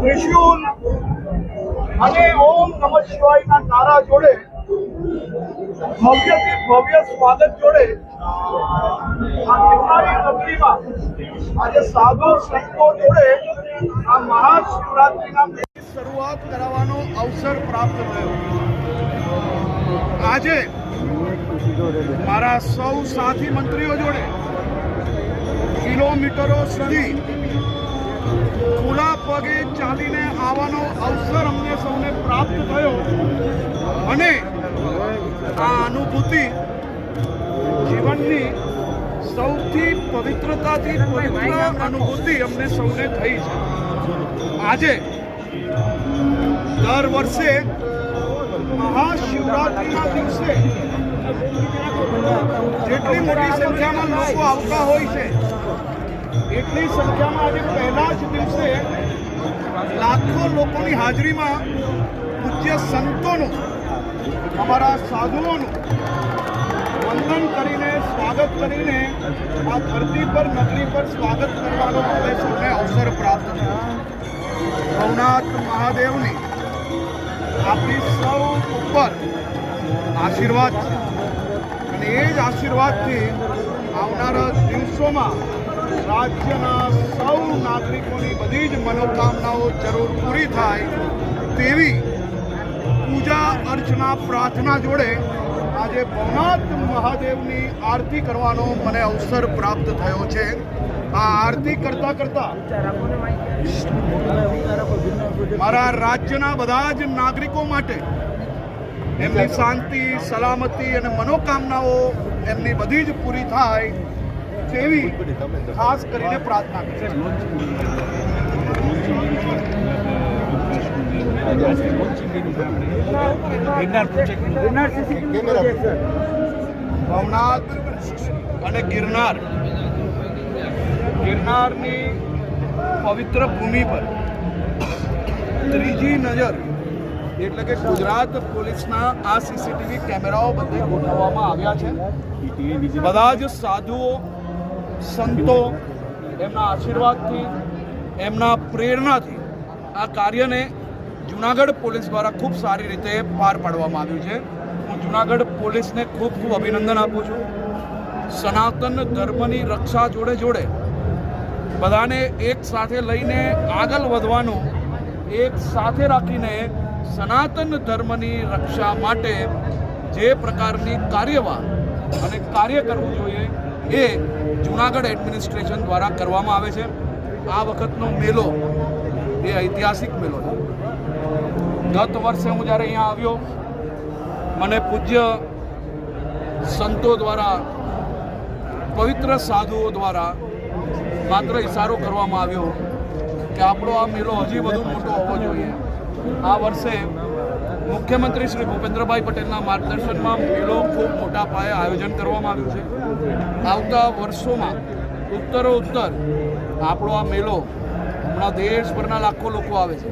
ત્રિશુલ અને ઓમ નમઃ શિવાયના નારા જોડે, ભવ્યથી ભવ્ય સ્વાગત જોડે, આ ગિરનારી આજે સાધુ સંતો જોડે આ મહાશિવરાત્રિના શરૂઆત કરાવવાનો અવસર પ્રાપ્ત થયો. આજે મારા સૌ સાથી મંત્રીઓ જોડે કિલોમીટરો સુધી ખુલ્લા પગે ચાલીને આવવાનો અવસર અમને સૌને પ્રાપ્ત થયો. અને આ અનુભૂતિ જીવનની સૌથી પવિત્રતાથી પવિત્ર અનુભૂતિ અમને સૌને થઈ છે. આજે દર વર્ષે મહાશિવરાત્રિના દિવસે જેટલી મોટી સંખ્યામાં લોકો આવતા હોય છે, એટલી સંખ્યામાં આજે પહેલા જ દિવસે લાખો લોકોની હાજરીમાં પૂજ્ય સંતોનું, અમારા સાધુઓનું વંદન કરીને સ્વાગત કરીને આ ધરતી પર, નગરી પર સ્વાગત કરવાનો અમને સૌને અવસર પ્રાપ્ત થયો. ભવનાથ મહાદેવની આપણી સૌ ઉપર આશીર્વાદ છે. અને એ જ આશીર્વાદથી આવનારા દિવસોમાં રાજ્યના સૌ નાગરિકોની બધી જ મનોકામનાઓ જરૂર પૂરી થાય તેવી પૂજા અર્ચના પ્રાર્થના જોડે આજે ભવનાથ મહાદેવની આરતી કરવાનો મને અવસર પ્રાપ્ત થયો છે. આ આરતી કરતા કરતા મારા રાજ્યના બધા જ નાગરિકો માટે એમની શાંતિ સલામતી અને મનોકામનાઓ એમની બધી જ પૂરી થાય તેવી ખાસ કરીને પ્રાર્થના છે. ભવનાથ અને ગિરનાર. ગિરનારની પવિત્ર ભૂમિ પર ત્રીજી નજર એટલે કે ગુજરાત પોલીસના આ સીસીટીવી કેમેરાઓ બધે ગોઠવવામાં આવ્યા છે. બધા જ સાધુઓ સંતો એમના આશીર્વાદથી એમના પ્રેરણાથી આ કાર્યને જુનાગઢ પોલીસ દ્વારા ખૂબ સારી રીતે પાર પાડવામાં આવ્યું છે. હું જુનાગઢ પોલીસને ખૂબ ખૂબ અભિનંદન આપું છું. સનાતન ધર્મની રક્ષા જોડે જોડે બધાને એક સાથે લઈને આગળ વધવાનું એક સાથે રાખીને સનાતન ધર્મની રક્ષા માટે જે પ્રકારની કાર્યવાહ અને કાર્ય કરવું જોઈએ એ જૂનાગઢ એડમિનિસ્ટ્રેશન દ્વારા કરવામાં આવે છે. આ વખતનો મેલો એ ઐતિહાસિક મેલો છે. ગત વર્ષે હું જ્યારે અહીંયા આવ્યો, મને પૂજ્ય સંતો દ્વારા, પવિત્ર સાધુઓ દ્વારા માત્ર ઇશારો કરવામાં આવ્યો કે આપણો આ મેળો હજી વધુ મોટો હોવો જોઈએ. આ વર્ષે મુખ્યમંત્રી શ્રી ભૂપેન્દ્રભાઈ પટેલના માર્ગદર્શનમાં મેળો ખૂબ મોટા પાયે આયોજન કરવામાં આવ્યું છે. આવતા વર્ષોમાં ઉત્તરો ઉત્તર આપણો આ મેળો હમણાં દેશભરના લાખો લોકો આવે છે.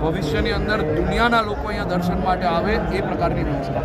ભવિષ્યની અંદર દુનિયાના લોકો અહીંયા દર્શન માટે આવે એ પ્રકારની વ્યવસ્થા.